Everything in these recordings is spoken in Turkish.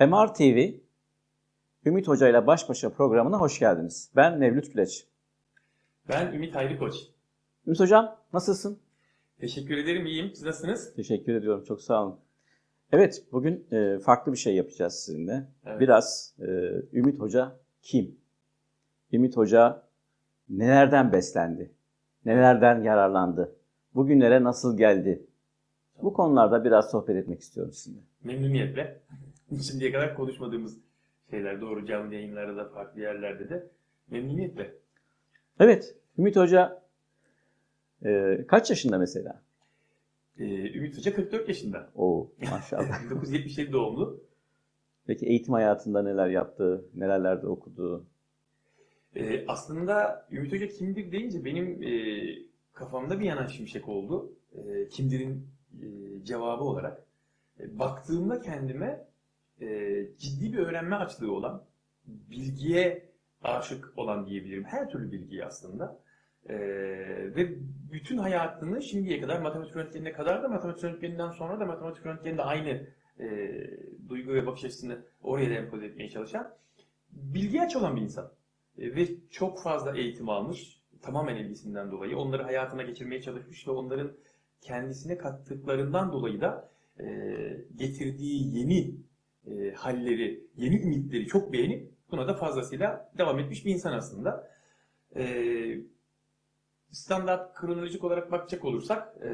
MR TV Ümit Hoca ile Baş Başa programına hoş geldiniz. Ben Mevlüt Güleç. Ben Ümit Hayri Koç. Ümit Hocam nasılsın? Teşekkür ederim, iyiyim. Siz nasılsınız? Teşekkür ediyorum, çok sağ olun. Evet, bugün e, farklı bir şey yapacağız sizinle. Evet. Biraz e, Ümit Hoca kim? Ümit Hoca nelerden beslendi? Nelerden yararlandı? Bugünlere nasıl geldi? Bu konularda biraz sohbet etmek istiyorum sizinle. Memnuniyetle. Şimdiye kadar konuşmadığımız şeyler, doğru canlı yayınlarda da farklı yerlerde de memnuniyetle. Evet, Ümit Hoca e, kaç yaşında mesela? Ee, Ümit Hoca 44 yaşında. Oo, maşallah. 1977 doğumlu. Peki eğitim hayatında neler yaptı, nerelerde okudu? Ee, aslında Ümit Hoca kimdir deyince benim e, kafamda bir yanan şimşek oldu. E, kimdirin e, cevabı olarak. E, baktığımda kendime e, ciddi bir öğrenme açlığı olan, bilgiye aşık olan diyebilirim. Her türlü bilgiye aslında. E, ve bütün hayatını şimdiye kadar matematik öğretmenine kadar da matematik öğretmeninden sonra da matematik öğretmeninde aynı e, duygu ve bakış açısını oraya da empoze etmeye çalışan bilgiye aç olan bir insan. E, ve çok fazla eğitim almış. Tamamen ilgisinden dolayı. Onları hayatına geçirmeye çalışmış ve onların kendisine kattıklarından dolayı da e, getirdiği yeni e, halleri, yeni ümitleri çok beğenip buna da fazlasıyla devam etmiş bir insan aslında. E, standart kronolojik olarak bakacak olursak e,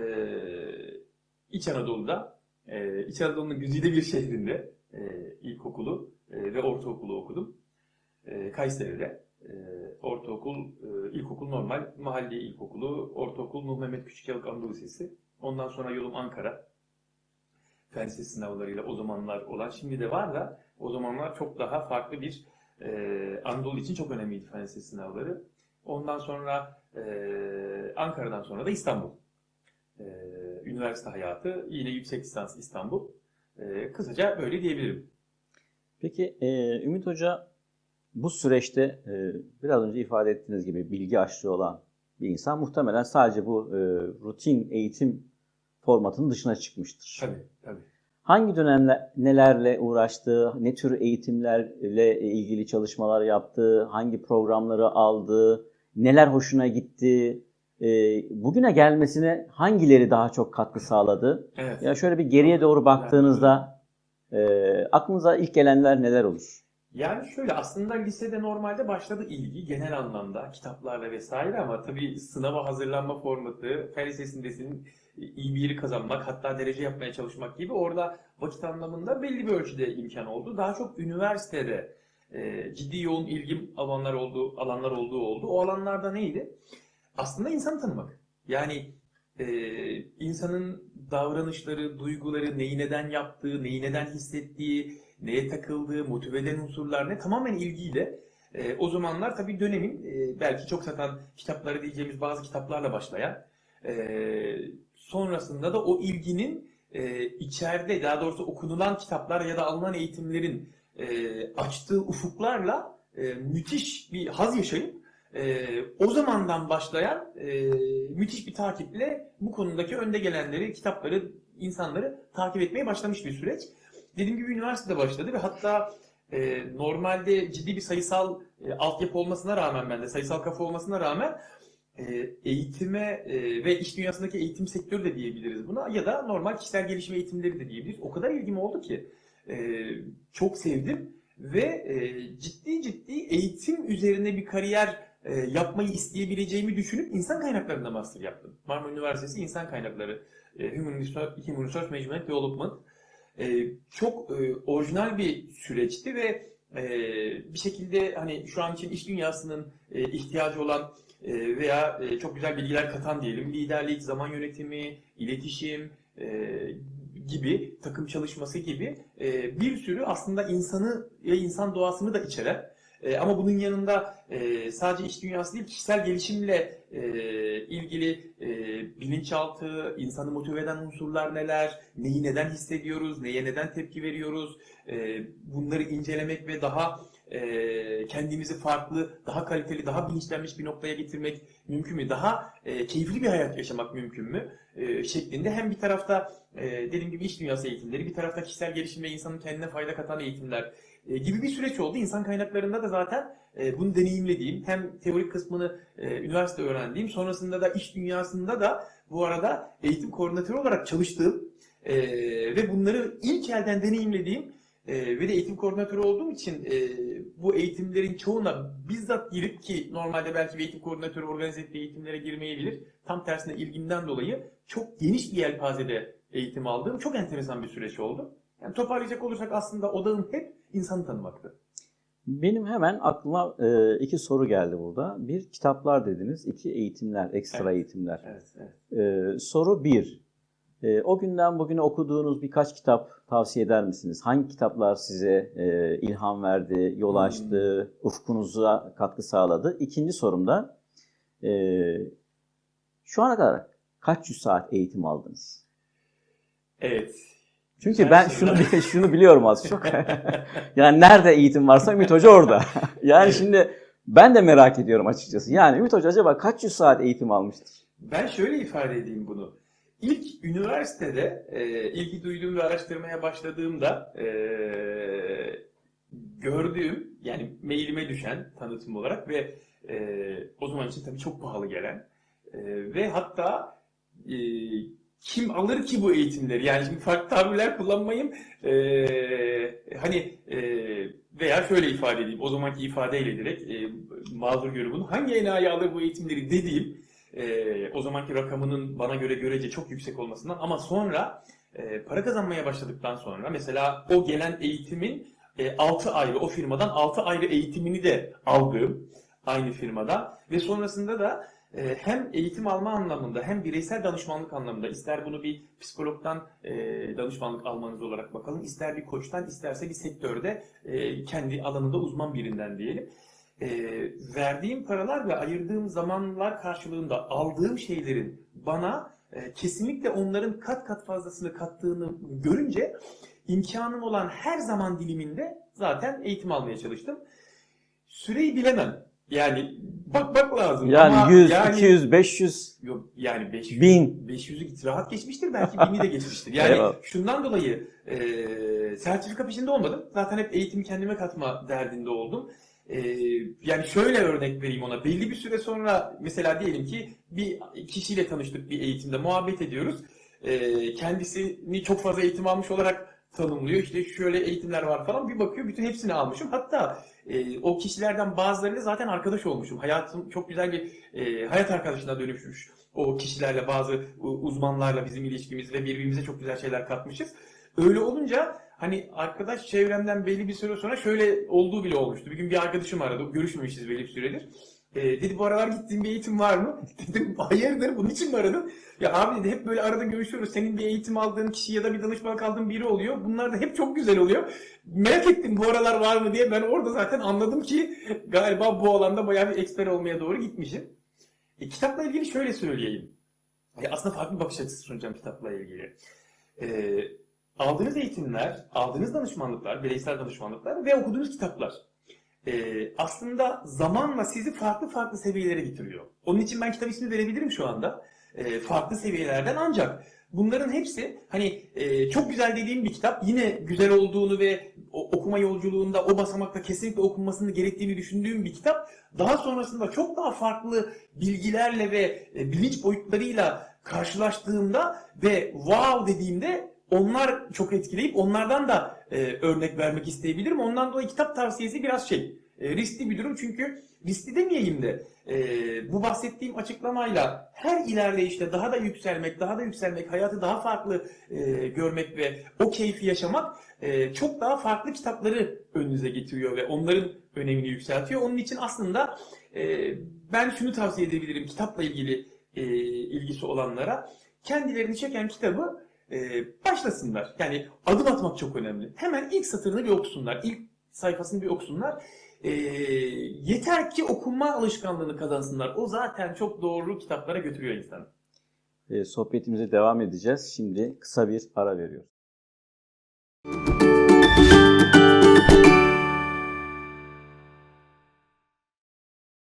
İç Anadolu'da, e, İç Anadolu'nun güzide bir şehrinde e, ilkokulu e, ve ortaokulu okudum. E, Kayseri'de. E, ortaokul, e, ilkokul normal, mahalle ilkokulu, ortaokul Nuh Mehmet Küçükyalık Anadolu Lisesi. Ondan sonra yolum Ankara. Fen Lisesi sınavlarıyla o zamanlar olan, şimdi de var da o zamanlar çok daha farklı bir e, Anadolu için çok önemliydi Fen Lisesi sınavları. Ondan sonra e, Ankara'dan sonra da İstanbul. E, üniversite hayatı, yine yüksek lisans İstanbul. E, kısaca böyle diyebilirim. Peki e, Ümit Hoca bu süreçte e, biraz önce ifade ettiğiniz gibi bilgi açlığı olan bir insan muhtemelen sadece bu e, rutin eğitim formatının dışına çıkmıştır. Tabii, tabii. Hangi dönemde nelerle uğraştı, ne tür eğitimlerle ilgili çalışmalar yaptı, hangi programları aldı, neler hoşuna gitti, e, bugüne gelmesine hangileri daha çok katkı sağladı? Evet. Ya şöyle bir geriye doğru baktığınızda e, aklınıza ilk gelenler neler olur? Yani şöyle aslında lisede normalde başladı ilgi genel anlamda kitaplarla vesaire ama tabii sınava hazırlanma formatı, fen lisesindesin iyi bir yeri kazanmak hatta derece yapmaya çalışmak gibi orada vakit anlamında belli bir ölçüde imkan oldu. Daha çok üniversitede e, ciddi yoğun ilgim alanlar olduğu, alanlar olduğu oldu. O alanlarda neydi? Aslında insanı tanımak. Yani e, insanın davranışları, duyguları, neyi neden yaptığı, neyi neden hissettiği, neye takıldığı, motive eden unsurlar ne tamamen ilgiyle. E, o zamanlar tabii dönemin e, belki çok satan kitapları diyeceğimiz bazı kitaplarla başlayan, e, sonrasında da o ilginin e, içeride daha doğrusu okunulan kitaplar ya da alınan eğitimlerin e, açtığı ufuklarla e, müthiş bir haz yaşayıp e, o zamandan başlayan e, müthiş bir takiple bu konudaki önde gelenleri, kitapları, insanları takip etmeye başlamış bir süreç. Dediğim gibi üniversitede başladı ve hatta e, normalde ciddi bir sayısal e, altyapı olmasına rağmen ben de sayısal kafa olmasına rağmen eğitime e, ve iş dünyasındaki eğitim sektörü de diyebiliriz buna ya da normal kişisel gelişim eğitimleri de diyebiliriz. O kadar ilgim oldu ki e, çok sevdim ve e, ciddi ciddi eğitim üzerine bir kariyer e, yapmayı isteyebileceğimi düşünüp insan kaynaklarında master yaptım. Marmara Üniversitesi İnsan Kaynakları e, Human Resource, Human Resource Management Development e, çok e, orijinal bir süreçti ve e, bir şekilde hani şu an için iş dünyasının e, ihtiyacı olan e, veya e, çok güzel bilgiler katan diyelim liderlik, zaman yönetimi, iletişim e, gibi takım çalışması gibi e, bir sürü aslında insanı ve insan doğasını da içeren ama bunun yanında sadece iş dünyası değil kişisel gelişimle ilgili bilinçaltı, insanı motive eden unsurlar neler, neyi neden hissediyoruz, neye neden tepki veriyoruz, bunları incelemek ve daha e, kendimizi farklı, daha kaliteli, daha bilinçlenmiş bir noktaya getirmek mümkün mü? Daha e, keyifli bir hayat yaşamak mümkün mü? E, şeklinde hem bir tarafta e, dediğim gibi iş dünyası eğitimleri, bir tarafta kişisel gelişim ve insanın kendine fayda katan eğitimler e, gibi bir süreç oldu. İnsan kaynaklarında da zaten e, bunu deneyimlediğim, hem teorik kısmını e, üniversite öğrendiğim, sonrasında da iş dünyasında da bu arada eğitim koordinatörü olarak çalıştığım e, ve bunları ilk elden deneyimlediğim e, ve de eğitim koordinatörü olduğum için e, bu eğitimlerin çoğuna bizzat girip ki normalde belki bir eğitim koordinatörü organize ettiği eğitimlere girmeyebilir. Tam tersine ilgimden dolayı çok geniş bir yelpazede eğitim aldığım çok enteresan bir süreç oldu. Yani toparlayacak olursak aslında odağım hep insanı tanımaktı. Benim hemen aklıma e, iki soru geldi burada. Bir kitaplar dediniz, iki eğitimler, ekstra Evet. eğitimler. Evet, evet. E, soru bir, e, o günden bugüne okuduğunuz birkaç kitap tavsiye eder misiniz? Hangi kitaplar size e, ilham verdi, yol Hmm. açtı, ufkunuza katkı sağladı? İkinci sorum da, e, şu ana kadar kaç yüz saat eğitim aldınız? Evet. Çünkü Güzel ben şunu şunu biliyorum az çok. yani nerede eğitim varsa Ümit Hoca orada. Yani Evet. şimdi ben de merak ediyorum açıkçası. Yani Ümit Hoca acaba kaç yüz saat eğitim almıştır? Ben şöyle ifade edeyim bunu. İlk üniversitede e, ilgi duyduğum ve araştırmaya başladığımda e, gördüğüm yani mailime düşen tanıtım olarak ve e, o zaman için tabii çok pahalı gelen e, ve hatta e, kim alır ki bu eğitimleri? Yani şimdi farklı tabirler kullanmayayım. E, hani e, veya şöyle ifade edeyim. O zamanki ifadeyle direkt e, mazur görün bunu. Hangi enayi alır bu eğitimleri dediğim e, o zamanki rakamının bana göre görece çok yüksek olmasından ama sonra e, para kazanmaya başladıktan sonra mesela o gelen eğitimin 6 ayrı o firmadan 6 ayrı eğitimini de aldığım aynı firmada ve sonrasında da e, hem eğitim alma anlamında hem bireysel danışmanlık anlamında ister bunu bir psikologdan e, danışmanlık almanız olarak bakalım ister bir koçtan isterse bir sektörde e, kendi alanında uzman birinden diyelim e, verdiğim paralar ve ayırdığım zamanlar karşılığında aldığım şeylerin bana e, kesinlikle onların kat kat fazlasını kattığını görünce imkanım olan her zaman diliminde zaten eğitim almaya çalıştım. Süreyi bilemem. Yani bakmak lazım. Yani Ama 100, yani, 200, 500, Yok yani 500, 1000. 500'ü git rahat geçmiştir belki 1000'i de geçmiştir. Yani Eyvallah. şundan dolayı e, sertifika peşinde olmadım. Zaten hep eğitimi kendime katma derdinde oldum. E, yani şöyle örnek vereyim ona. Belli bir süre sonra mesela diyelim ki bir kişiyle tanıştık bir eğitimde muhabbet ediyoruz. E, kendisini çok fazla eğitim almış olarak tanımlıyor. İşte şöyle eğitimler var falan. Bir bakıyor bütün hepsini almışım. Hatta e, o kişilerden bazılarıyla zaten arkadaş olmuşum. Hayatım çok güzel bir e, hayat arkadaşına dönüşmüş. O kişilerle bazı uzmanlarla bizim ilişkimiz ve birbirimize çok güzel şeyler katmışız. Öyle olunca hani arkadaş çevremden belli bir süre sonra şöyle olduğu bile olmuştu. Bir gün bir arkadaşım aradı. Görüşmemişiz belli bir süredir. E, dedi bu aralar gittiğin bir eğitim var mı? Dedim hayırdır bunun için mi aradın? Ya abi dedi hep böyle arada görüşüyoruz. Senin bir eğitim aldığın kişi ya da bir danışmanlık aldığın biri oluyor. Bunlar da hep çok güzel oluyor. Merak ettim bu aralar var mı diye. Ben orada zaten anladım ki galiba bu alanda bayağı bir eksper olmaya doğru gitmişim. E, kitapla ilgili şöyle söyleyeyim. E, aslında farklı bir bakış açısı sunacağım kitapla ilgili. E, aldığınız eğitimler, aldığınız danışmanlıklar, bireysel danışmanlıklar ve okuduğunuz kitaplar e, aslında zamanla sizi farklı farklı seviyelere getiriyor. Onun için ben kitap ismi verebilirim şu anda. E, farklı seviyelerden ancak bunların hepsi hani e, çok güzel dediğim bir kitap yine güzel olduğunu ve o- okuma yolculuğunda o basamakta kesinlikle okunmasını gerektiğini düşündüğüm bir kitap daha sonrasında çok daha farklı bilgilerle ve e, bilinç boyutlarıyla karşılaştığımda ve wow dediğimde onlar çok etkileyip onlardan da e, örnek vermek isteyebilirim. Ondan dolayı kitap tavsiyesi biraz şey e, riskli bir durum çünkü riskli demeyeyim de e, bu bahsettiğim açıklamayla her ilerleyişte daha da yükselmek, daha da yükselmek, hayatı daha farklı e, görmek ve o keyfi yaşamak e, çok daha farklı kitapları önünüze getiriyor ve onların önemini yükseltiyor. Onun için aslında e, ben şunu tavsiye edebilirim kitapla ilgili e, ilgisi olanlara. Kendilerini çeken kitabı e, başlasınlar. Yani adım atmak çok önemli. Hemen ilk satırını bir okusunlar. ilk sayfasını bir okusunlar. E, yeter ki okuma alışkanlığını kazansınlar. O zaten çok doğru kitaplara götürüyor insanı. E, sohbetimize devam edeceğiz. Şimdi kısa bir ara veriyoruz.